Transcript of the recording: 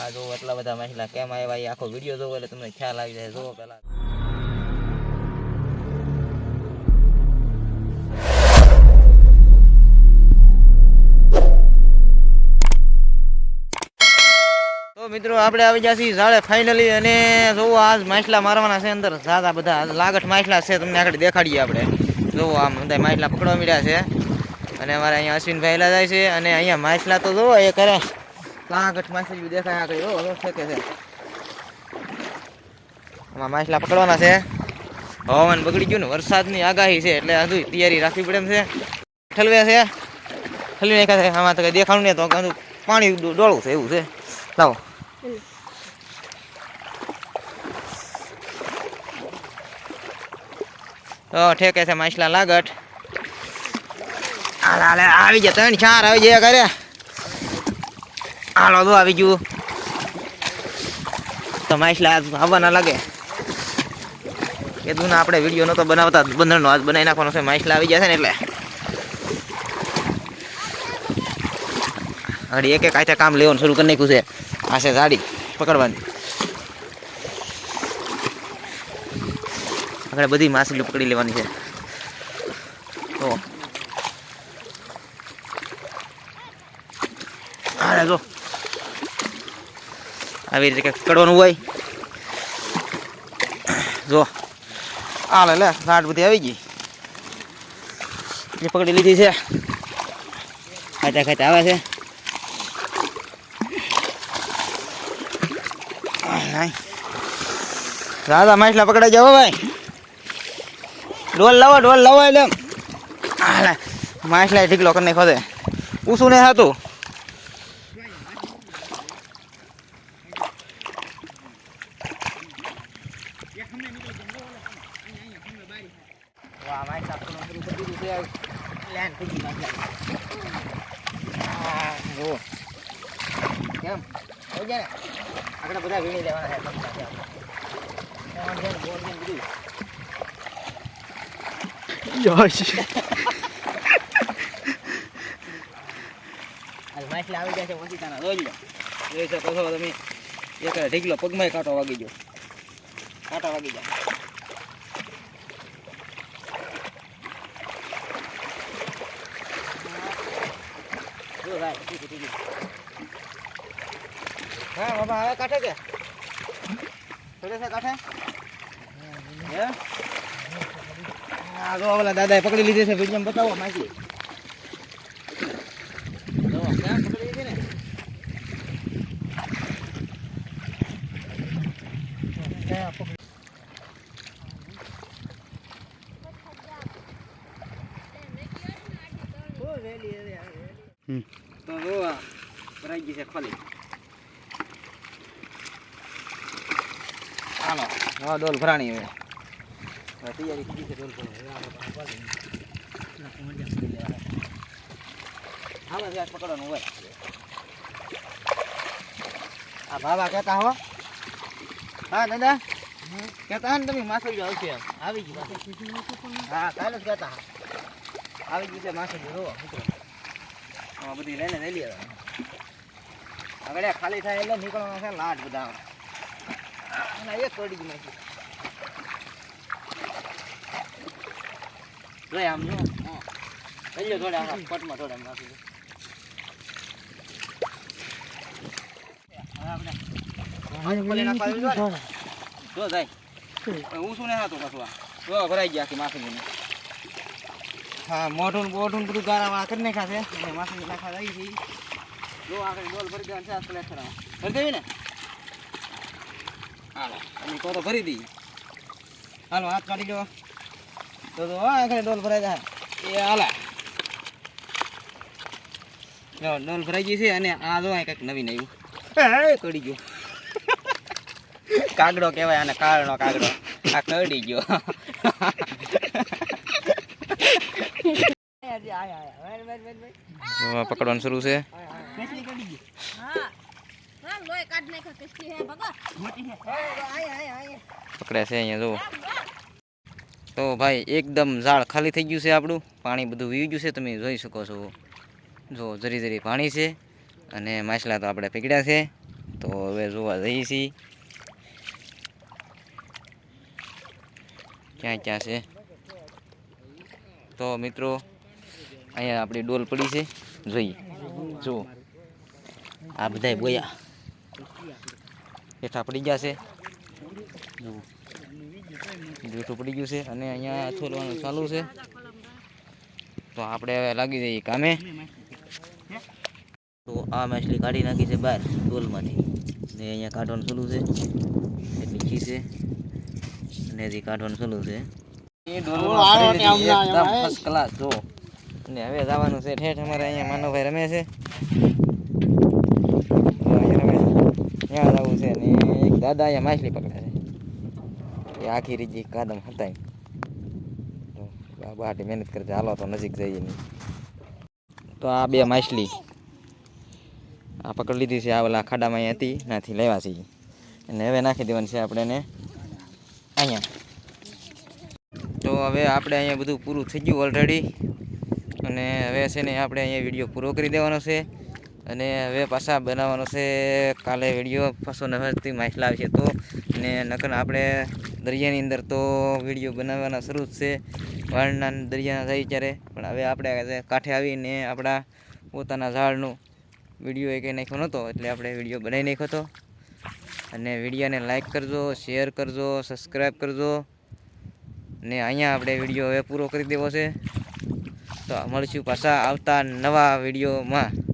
આ જો એટલા બધા માછલા કેમ આવ્યા એ આખો વીડિયો જોવો એટલે તમને ખ્યાલ આવી જાય. જોવો તો મિત્રો, આપણે આવી છીએ ઝાડે ફાઇનલી અને જોવો આજ માછલા મારવાના છે અંદર. સાદા બધા લાગઠ માછલા છે, તમને આગળ દેખાડીએ આપણે. જોવો આમ બધા માછલા પકડવા મળ્યા છે. અને અમારે અહીંયા અશ્વિનભાઈ જાય છે અને અહીંયા માછલા તો જોવો એ કરે. લાગઠ માછલી દેખાય આગળ. ફેંકે છે. આમાં માછલા પકડવાના છે. હવામાન બગડી ગયું ને, વરસાદની આગાહી છે, એટલે હજુ તૈયારી રાખવી પડે છે. ઠલવે છે. ઠલવી નાખ્યા છે. આમાં તો કંઈ દેખાણું નહીં, તો કાંઈ પાણી ડો- ડોળું છે, એવું છે. લાવો. તો ઠેકે છે માછલા લાગટ. આવી ગયા, ત્રણ, ચાર, આવી ગયા કરે હાલો તો આવી ગયું. તો માછલા આજ આવવાના લાગે. કીધું ને આપણે વીડિયો નતો બનાવતા બંધણનો આજ બનાવી નાખવાનો છે માછલા આવી જશે ને એટલે. આગળ એક એક આથે કામ લેવાનું શરૂ કરી નાખ્યું છે. આ છે ગાડી પકડવાની. આગળ બધી માછલી પકડી લેવાની છે. તો હા જો. આવી રીતે કંઈક પકડવાનું હોય. જો હાલે લે ગાંઠ બધી આવી ગઈ. એ પકડી લીધી છે. ખાતા ખાતા આવે છે. દાદા માછલા પકડાઈ જાવ ભાઈ. ડોલ લાવો ડોલ લાવો એટલે માછલા ઢીકલો કરીને ખોદે પૂછું નહીં હતું માછલા પકડવાનું શરૂ કરી દીધું છે લેન ગઈ માછલા આ જુઓ કેમ થઈ ને આપણે બધા વીણી લેવાના છે તમને છે ને બોલ ને બધું. હાલ માછલા આવી ગયા છે વંચિતાના જોઈ લો જોઈ શકો છો તમે એક ઢીકલો પગમાંય કાંટો વાગી ગયો કાંટા વાગી ગયા જો ભાઈ છે, હા બાબા હવે કાંઠે કે થોડે છે કાંઠે? હે? હા જો ઓલા દાદાએ પકડી લીધી છે વીડિયો બતાવો માછી જો ક્યાં પકડી લીધી તો આ ભરાઈ ગઈ છે ખોલી. હાલો. હા ડોલ ભરાણી હવે. હવે તૈયારી કીધી છે ડોલ. હવે ત્યાં પકડવાનું હોય. આ બાબા કહેતા હો. હા દાદા? કહેતા ને તમે માછલી આવશે. આવી માછલી. હા કાલે જ કહેતા આવી ગયું છે મિત્રો. આ બધી લઈને લઈ લે આગળ ખાલી થાય એટલે નીકળવાના છે લાટ બધા અને એક પડી જ નાખી લઈ આમ જો. લઈ લો થોડા પટમાં થોડા નાખી દો. જો જાય. હું. શું ને હતું કશું આ. ભરાઈ ગયા આખી માછલીને હા, મોઢું બોઢું બધું ગારામાં કરી નાખ્યા છે. અને માછલી નાખવા આવી છે જો આગળ ડોલ ભરી દેવાનું છે આ કલેક્ટરમાં ભરી દેવી ને? હાલો અને કહો તો ભરી દઈએ. હાલો, હાથ કાઢી લો. તો તો આગળ ડોલ ભરાઈ જાય. એ, હાલા. જો, ડોલ ભરાઈ ગઈ છે અને આ જો કંઈક નવીન આવ્યું. કડી ગયો. કાગડો કહેવાય આને, કાળનો કાગડો. આ કડી ગયો. પકડવાનું શરૂ છે હા હા લોહી કાઢ નાખ્યો કિસ્તી હે ભગો પકડે છે અહીંયા જુઓ તો ભાઈ એકદમ ઝાડ ખાલી થઈ ગયું છે આપણું. પાણી બધું વી ગયું છે, તમે જોઈ શકો છો. જો જરી જરી પાણી છે અને માછલા તો આપણે પકડ્યા છે. તો હવે જોવા જઈએ છીએ. ક્યાં ક્યાં છે? તો મિત્રો અહીંયા આપણી ડોલ પડી છે. જોઈએ. જુઓ. આ બધા બોયા. હેઠા પડી ગયા છે. જૂઠું પડી ગયું છે અને અહીંયા થોડવાનું ચાલુ છે. તો આપણે હવે લાગી જઈએ કામે. તો આ માછલી કાઢી નાખી છે બહાર ડોલમાંથી. ને અહીંયા કાઢવાનું ચાલુ છે. એટલી ઘી છે. અને હજી કાઢવાનું ચાલુ છે. એકદમ ફર્સ્ટ ક્લાસ જો ને હવે જવાનું છે ઠેઠ. અમારે અહીંયા માનવભાઈ રમે છે. ત્યાં જવું છે ને એક દાદા અહીંયા માછલી પકડે છે. એ આખી રીજી કાદમ હતા બહાટી મહેનત કરતા હાલો તો નજીક જઈએ નહીં. તો આ બે માછલી આ પકડી લીધી છે. આ ઓલા ખાડામાં અહીં હતી. નાથી લેવા છીએ અને હવે નાખી દેવાની છે આપણે એને અહીંયા. તો હવે આપણે અહીંયા બધું પૂરું થઈ ગયું ઓલરેડી અને હવે છે ને આપણે અહીંયા વીડિયો પૂરો કરી દેવાનો છે. અને હવે પાછા બનાવવાનો છે કાલે વીડિયો પાછો નવેથી માછલા આવશે તો. ને નકર આપણે દરિયાની અંદર તો વીડિયો બનાવવાના શરૂ જ છે. વાળના દરિયાના થઈ ત્યારે. પણ હવે આપણે કાંઠે આવીને આપણા પોતાના ઝાડનું વીડિયો એક નાખ્યો નહોતો, એટલે આપણે વીડિયો બનાવી નાખ્યો હતો. અને વિડીયોને લાઈક કરજો, શેર કરજો, સબસ્ક્રાઈબ કરજો. ને અહીંયા આપણે વીડિયો હવે પૂરો કરી દેવો છે. તો મળશું પાછા આવતા નવા વિડીયોમાં.